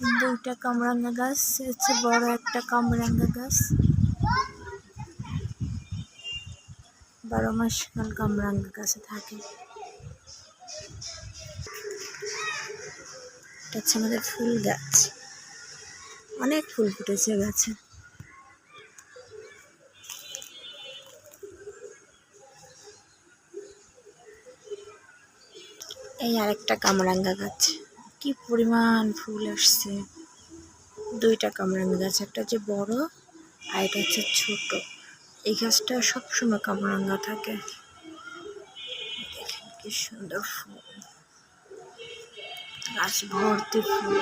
দুইটা কামরাঙ্গা গাছ, হচ্ছে বড় একটা কামরাঙ্গা গাছ। বারো মাস কাল কামরাঙ্গা গাছে থাকে। হচ্ছে আমাদের ফুল গাছ। অনেক ফুল ফুটেছে গাছে। এই আরেকটা কামরাঙ্গা গাছ। কি পরিমাণ ফুল আসছে। দুইটা কামরাঙ্গা গাছ একটা যে বড় আর এটা হচ্ছে ছোট। এই গাছটা সবসময় কামরাঙ্গা থাকে। দেখেন কি সুন্দর ফুল। গাছ ভর্তি ফুল।